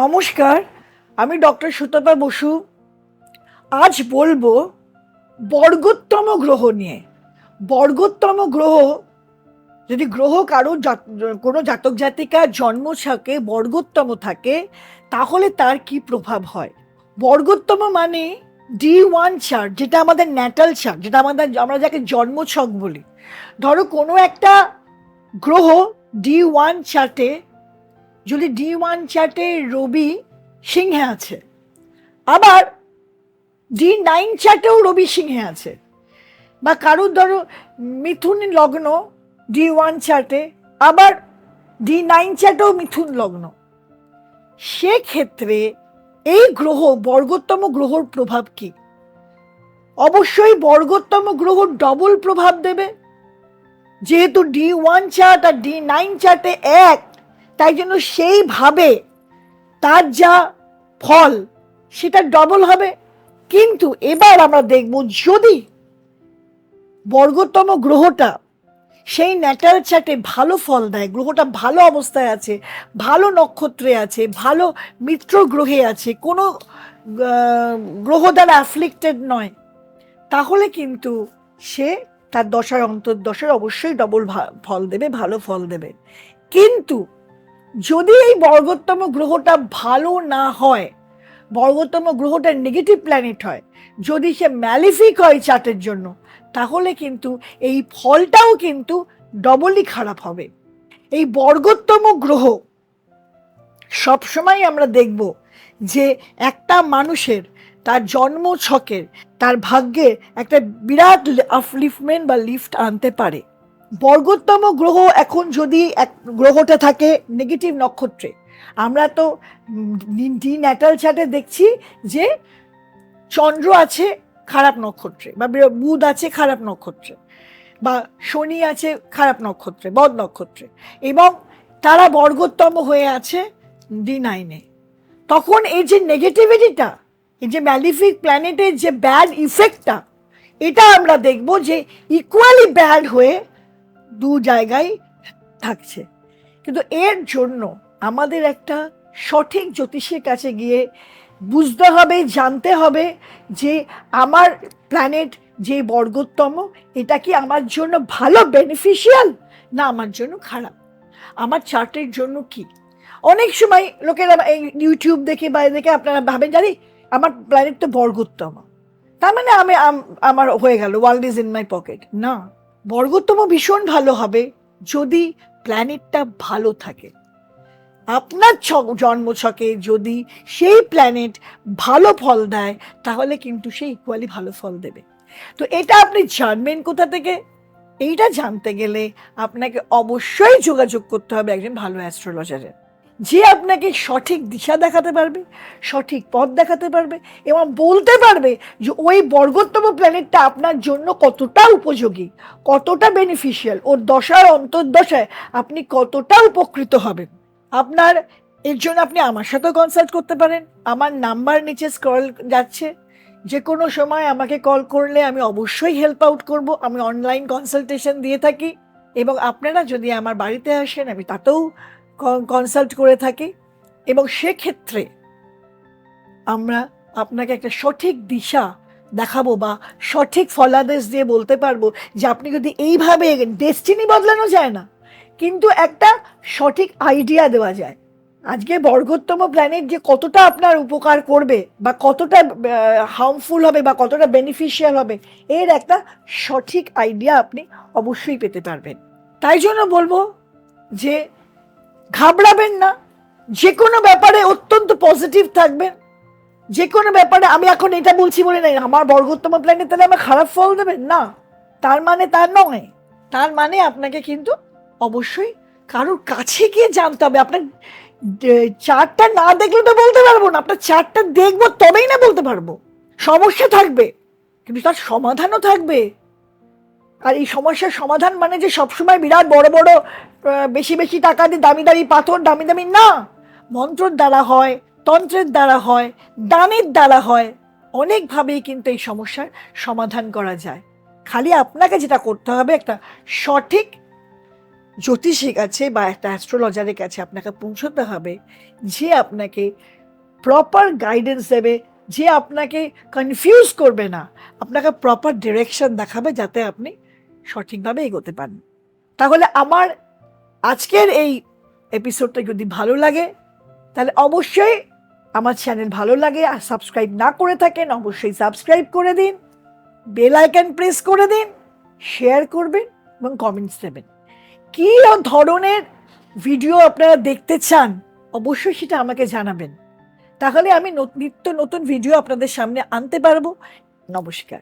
নমস্কার, আমি ডক্টর সুতপা বসু। আজ বলব বর্গোত্তম গ্রহ নিয়ে। বর্গোত্তম গ্রহ যদি গ্রহ কারও কোনো জাতক জাতিকার জন্ম থাকে, বর্গোত্তম থাকে, তাহলে তার কি প্রভাব হয়? বর্গোত্তম মানে ডি ওয়ান চার্ট যেটা আমাদের ন্যাটাল চার্ট যেটা আমাদের, আমরা যাকে জন্মছক বলি। ধরো কোনো একটা গ্রহ ডি ওয়ান চার্টে যদি ডি ওয়ান চার্টে রবি সিংহে আছে। আবার ডি নাইন চার্টেও রবি সিংহে আছে। বা কারোর ধরো মিথুন লগ্ন ডি ওয়ান চার্টে আবার ডি নাইন চার্টেও মিথুন লগ্ন। সেক্ষেত্রে এই গ্রহ, বর্গোত্তম গ্রহর প্রভাব কি? অবশ্যই বর্গোত্তম গ্রহ ডবল প্রভাব দেবে। যেহেতু ডি ওয়ান চার্ট আর ডি নাইন চার্টে এক তাই জন্য সেইভাবে তার যা ফল, সেটা ডবল হবে। কিন্তু এবার আমরা দেখব যদি বর্গতম গ্রহটা সেই ন্যাটাল চার্টে ভালো ফল দেয়, গ্রহটা ভালো অবস্থায় আছে, ভালো নক্ষত্রে আছে, ভালো মিত্র গ্রহে আছে, কোনো গ্রহ দ্বারা অ্যাফ্লিক্টেড নয়, তাহলে কিন্তু সে তার দশার অন্তর্দশার অবশ্যই ডবল ফল দেবে, ভালো ফল দেবে। কিন্তু যদি এই বর্গোত্তম গ্রহটা ভালো না হয়, বর্গোত্তম গ্রহটা নেগেটিভ প্ল্যানেট হয়, যদি সে ম্যালিফিক হয় চার্টের জন্য, তাহলে কিন্তু এই ফলটাও কিন্তু ডবলই খারাপ হবে। এই বর্গোত্তম গ্রহ, সবসময় আমরা দেখব যে একটা মানুষের, তার জন্ম ছকের, তার ভাগ্যে একটা বিরাট আফলিফমেন্ট বা লিফট আনতে পারে। বর্গোত্তম গ্রহ এখন যদি এক গ্রহটা থাকে নেগেটিভ নক্ষত্রে। আমরা তো ডি ন্যাটাল চার্টে দেখছি যে চন্দ্র আছে খারাপ নক্ষত্রে, বা বুধ আছে খারাপ নক্ষত্রে, বা শনি আছে খারাপ নক্ষত্রে, বদ নক্ষত্রে। এবং তারা বর্গোত্তম হয়ে আছে ডি নাইনে। তখন এই যে নেগেটিভিটিটা এই যে ম্যালিফিক প্ল্যানেটের যে ব্যাড ইফেক্টটা এটা আমরা দেখব যে ইকুয়ালি ব্যাড হয়ে দু জায়গায় থাকছে। কিন্তু এর জন্য আমাদের একটা সঠিক জ্যোতিষের কাছে গিয়ে বুঝতে হবে, জানতে হবে যে আমার প্ল্যানেট যে বর্গোত্তম, এটা কি আমার জন্য ভালো বেনিফিশিয়াল না আমার জন্য খারাপ? আমার চার্টের জন্য কি? অনেক সময় লোকেরা এই ইউটিউব দেখে বা দেখে আপনারা ভাবেন জানি আমার প্ল্যানেট তো বর্গোত্তম। তার মানে আমি আমার হয়ে গেল world is in my pocket না। বর্গোত্তম ভীষণ ভালো হবে যদি প্ল্যানেটটা ভালো থাকে। আপনার জন্মছকে যদি সেই প্ল্যানেট ভালো ফল দেয়, তাহলে কিন্তু সে ইকুয়ালি ভালো ফল দেবে। তো এটা আপনি জানবেন কোথা থেকে? এইটা জানতে গেলে আপনাকে অবশ্যই যোগাযোগ করতে হবে একজন ভালো অ্যাস্ট্রোলজারের যে আপনাকে সঠিক দিশা দেখাতে পারবে, সঠিক পথ দেখাতে পারবে এবং বলতে পারবে যে ওই বর্গোত্তম প্ল্যানেটটা আপনার জন্য কতটা উপযোগী, কতটা বেনিফিশিয়াল ওর দশার অন্তর্দশায় আপনি কতটা উপকৃত হবেন। আপনার, এর জন্য আপনি আমার সাথেও কনসাল্ট করতে পারেন, আমার নাম্বার নিচে স্ক্রল যাচ্ছে যে কোনো সময় আমাকে কল করলে আমি অবশ্যই হেল্প আউট করব, আমি অনলাইন কনসালটেশন দিয়ে থাকি এবং আপনারা যদি আমার বাড়িতে আসেন, আমি তাতেও কনসাল্ট করে থাকি এবং সেক্ষেত্রে আমরা আপনাকে একটা সঠিক দিশা দেখাবো বা সঠিক ফলাদেশ দিয়ে বলতে পারব যে আপনি যদি এইভাবে ডেস্টিনি বদলানো যায় না, কিন্তু একটা সঠিক আইডিয়া দেওয়া যায়। আজকে বর্গোত্তম প্ল্যানেট যে কতটা আপনার উপকার করবে বা কতটা হার্মফুল হবে বা কতটা বেনিফিশিয়াল হবে, এর একটা সঠিক আইডিয়া আপনি অবশ্যই পেতে পারবেন। তাই জন্য বলব যে ঘাবড়াবেন না। যে কোনো ব্যাপারে অত্যন্ত পজিটিভ থাকবেন। যে কোনো ব্যাপারে আমি এখন এটা বলছি বলে নাই, আমার বর্গোত্তম প্ল্যানেট তাহলে আমার খারাপ ফল দেবেন না। তার মানে তার নয়। তার মানে আপনাকে কিন্তু অবশ্যই কারোর কাছে গিয়ে জানতে হবে। আপনার চারটা না দেখলে তো বলতে পারব না। আপনার চারটা দেখব, তবেই না বলতে পারব। সমস্যা থাকবে। কিন্তু তার সমাধানও থাকবে। আর এই সমস্যার সমাধান মানে যে সবসময় বিরাট বড় বড় বেশি বেশি টাকা দিয়ে দামি দামি পাথর, দামি দামি, না! মন্ত্রর দ্বারা হয়, তন্ত্রের দ্বারা হয়, দানের দ্বারা হয়, অনেকভাবেই কিন্তু এই সমস্যার সমাধান করা যায়। খালি আপনাকে যেটা করতে হবে, একটা সঠিক জ্যোতিষীর কাছে বা একটা অ্যাস্ট্রোলজারের কাছে আপনাকে পৌঁছতে হবে, যে আপনাকে প্রপার গাইডেন্স দেবে, যে আপনাকে কনফিউজ করবে না। আপনাকে প্রপার ডিরেকশন দেখাবে, যাতে আপনি সঠিকভাবে এগোতে পারেন। তাহলে আমার আজকের এই এপিসোডটা যদি ভালো লাগে, তাহলে অবশ্যই আমার চ্যানেল ভালো লাগে, আর সাবস্ক্রাইব না করে থাকেন, অবশ্যই সাবস্ক্রাইব করে দিন বেল আইকন প্রেস করে দিন শেয়ার করবেন এবং কমেন্টস দেবেন। কী ধরনের ভিডিও আপনারা দেখতে চান, অবশ্যই সেটা আমাকে জানাবেন। তাহলে আমি নত- নিত্য নতুন ভিডিও আপনাদের সামনে আনতে পারব। নমস্কার।